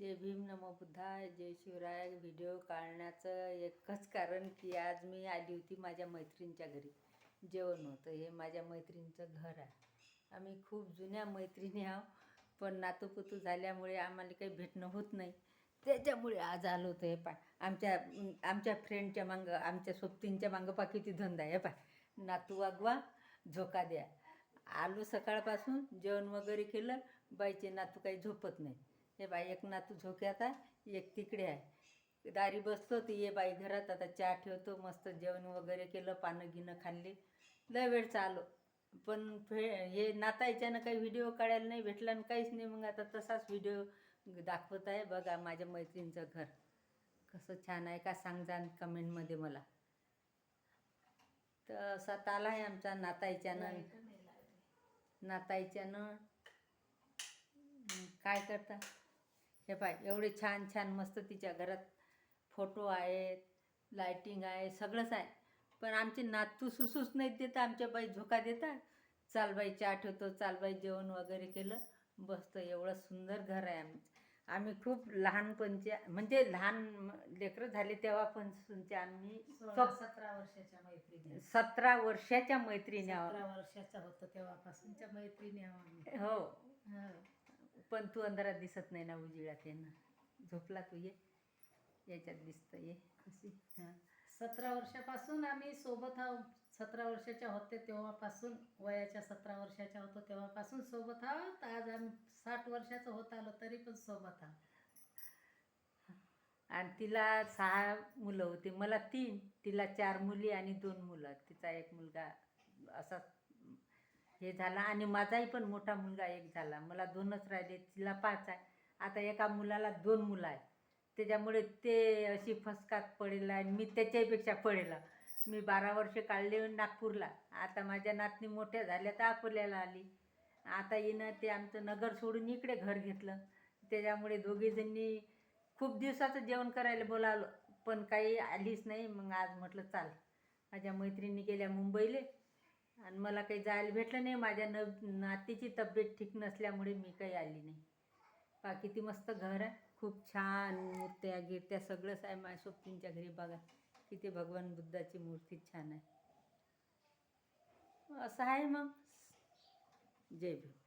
जय भीम नमो बुद्धाय जय शिवराय. व्हिडिओ काढण्याचं एकच कारण की आज मी आली होती माझ्या मैत्रिणीच्या घरी. जेवण होतं. हे माझ्या मैत्रिणीचं घर आहे. आम्ही खूप जुन्या मैत्रिणी आहो पण नातूपुतू झाल्यामुळे आम्हाला काही भेटणं होत नाही. त्याच्यामुळे आज आलो होतं हे पाय आमच्या आमच्या फ्रेंडच्या मागं आमच्या सोबतींच्या मागं पा किती धंदा आहे हे पाय नातू वागवा झोका द्या. आलो सकाळपासून जेवण वगैरे केलं. बाईचे नातू काही झोपत नाही हे बाई एक नातू झोक्यात आहे एक तिकडे आहे. दारी बसतो ती ये बाई घरात आता चहा ठेवतो मस्त जेवण वगैरे केलं पानं गिनं खाल्ली. लय वेळ चालो. पण फे हे नातायच्यानं काही व्हिडिओ काढायला नाही भेटला आणि काहीच नाही. मग आता तसाच व्हिडिओ दाखवत आहे. बघा माझ्या मैत्रिणीचं घर. कसं छान आहे का? सांग जा कमेंटमध्ये मला. तर असा ताला आहे आमचा नातायच्यानं नाताईच्यानं काय करता? हे पाय एवढे छान छान मस्त तिच्या घरात फोटो आहेत लायटिंग आहे सगळंच आहे. पण आमचे नातू सुसूच नाहीत देत आमच्या बाई झोका देतात. चाल बाई चहा ठेवतो चाल बाई जेवण वगैरे केलं. बसतं एवढं सुंदर घर आहे आमचं. आम्ही खूप लहानपणचे म्हणजे लहान लेकरं झाले तेव्हापासूनचे आम्ही सतरा वर्षाच्या मैत्रिणी. सतरा वर्षाच्या मैत्रिणी वर्षाचा होतं तेव्हापासूनच्या मैत्रिणी हो. हो. पण तू अंधारात दिसत नाही ना उजिळ्यात ये ना. झोपला तू ये. याच्यात दिसतं ये. कशी हां. सतरा वर्षापासून आम्ही सोबत आहो. सतरा वर्षाच्या होते तेव्हापासून वयाच्या सतरा वर्षाच्या होतो तेव्हापासून सोबत आहोत. आज आम्ही साठ वर्षाचं होत आलो तरी पण सोबत आहोत. आणि तिला सहा मुलं होती. मला तीन. तिला चार मुली आणि दोन मुलं. तिचा एक मुलगा असा हे झाला आणि माझाही पण मोठा मुलगा एक झाला. मला दोनच राहिले तिला पाच आहे. आता एका मुलाला दोन मुलं आहे त्याच्यामुळे ते अशी फसकात पडेल आणि मी त्याच्याहीपेक्षा पडेल. मी बारा वर्ष काढले नागपूरला. आता माझ्या नातनी मोठ्या झाल्या तर अकोल्याला आली. आता येणं ते आमचं नगर सोडून इकडे घर घेतलं. त्याच्यामुळे दोघीजणी खूप दिवसाचं जेवण करायला बोलावलं. पण काही आलीच नाही. मग आज म्हटलं चाल. माझ्या मैत्रिणी गेल्या मुंबईले. आणि मला काही जायला भेटलं नाही. माझ्या न नातीची तब्येत ठीक नसल्यामुळे मी काही आली नाही. बाकी किती मस्त घर आहे. खूप छान मूर्त्या गिरत्या सगळंच आहे माझ्या सोबतींच्या घरी. बघा किती भगवान बुद्धाची मूर्ती छान आहे. असं आहे मग. जय भीम.